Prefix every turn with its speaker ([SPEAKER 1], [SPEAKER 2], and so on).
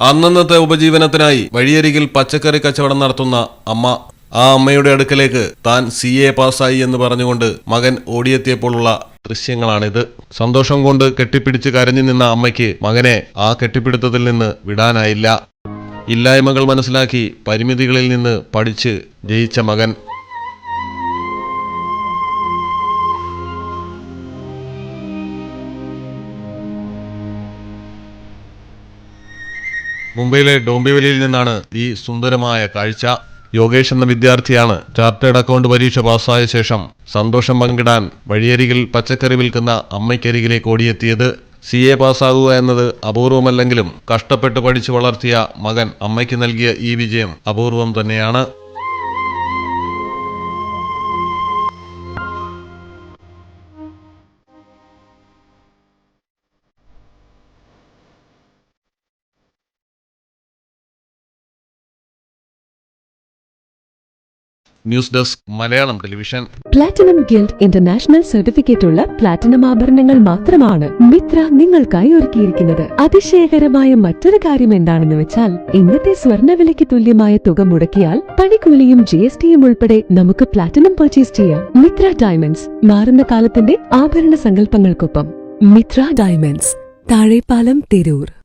[SPEAKER 1] അന്നന്നത്തെ ഉപജീവനത്തിനായി വഴിയരികിൽ പച്ചക്കറി കച്ചവടം നടത്തുന്ന അമ്മ ആ അമ്മയുടെ അടുക്കലേക്ക് താൻ സി എ പാസ്സായി എന്ന് പറഞ്ഞുകൊണ്ട് മകൻ ഓടിയെത്തിയപ്പോഴുള്ള ദൃശ്യങ്ങളാണിത്. സന്തോഷം കൊണ്ട് കെട്ടിപ്പിടിച്ച് കരഞ്ഞു നിന്ന അമ്മയ്ക്ക് മകനെ ആ കെട്ടിപ്പിടുത്തത്തിൽ നിന്ന് വിടാനായില്ല. ഇല്ലായ്മകൾ മനസ്സിലാക്കി പരിമിതികളിൽ നിന്ന് പഠിച്ച് ജയിച്ച മകൻ. മുംബൈയിലെ ഡോംബിവലിയിൽ നിന്നാണ് ഈ സുന്ദരമായ കാഴ്ച. യോഗേഷ് എന്ന വിദ്യാർത്ഥിയാണ് ചാർട്ടേഡ് അക്കൗണ്ട് പരീക്ഷ പാസ്സായ ശേഷം സന്തോഷം പങ്കിടാൻ വഴിയരികിൽ പച്ചക്കറി വിൽക്കുന്ന അമ്മയ്ക്കരികിലേക്ക് ഓടിയെത്തിയത്. സി എ പാസ്സാകുക എന്നത് അപൂർവമല്ലെങ്കിലും കഷ്ടപ്പെട്ട് പഠിച്ചു വളർത്തിയ മകൻ അമ്മയ്ക്ക് നൽകിയ ഈ വിജയം അപൂർവം തന്നെയാണ്. News desk Malayalam television.
[SPEAKER 2] Platinum guild international certificate ഉള്ള പ്ലാറ്റിനം ആഭരണങ്ങൾ മാത്രമാണ് മിത്ര നിങ്ങൾക്കായി ഒരുക്കിയിരിക്കുന്നത്. അതിശയകരമായ മറ്റൊരു കാര്യം എന്താണെന്ന് വെച്ചാൽ ഇന്നത്തെ സ്വർണവിലയ്ക്ക് തുല്യമായ തുക മുടക്കിയാൽ പണിക്കൂലിയും ജി എസ് ടിയും ഉൾപ്പെടെ നമുക്ക് പ്ലാറ്റിനം പർച്ചേസ് ചെയ്യാം. മിത്ര ഡയമണ്ട്സ് മാറുന്ന കാലത്തിന്റെ ആഭരണ സങ്കല്പങ്ങൾക്കൊപ്പം. മിത്ര ഡയമണ്ട്സ് താഴെപ്പാലം തിരൂർ.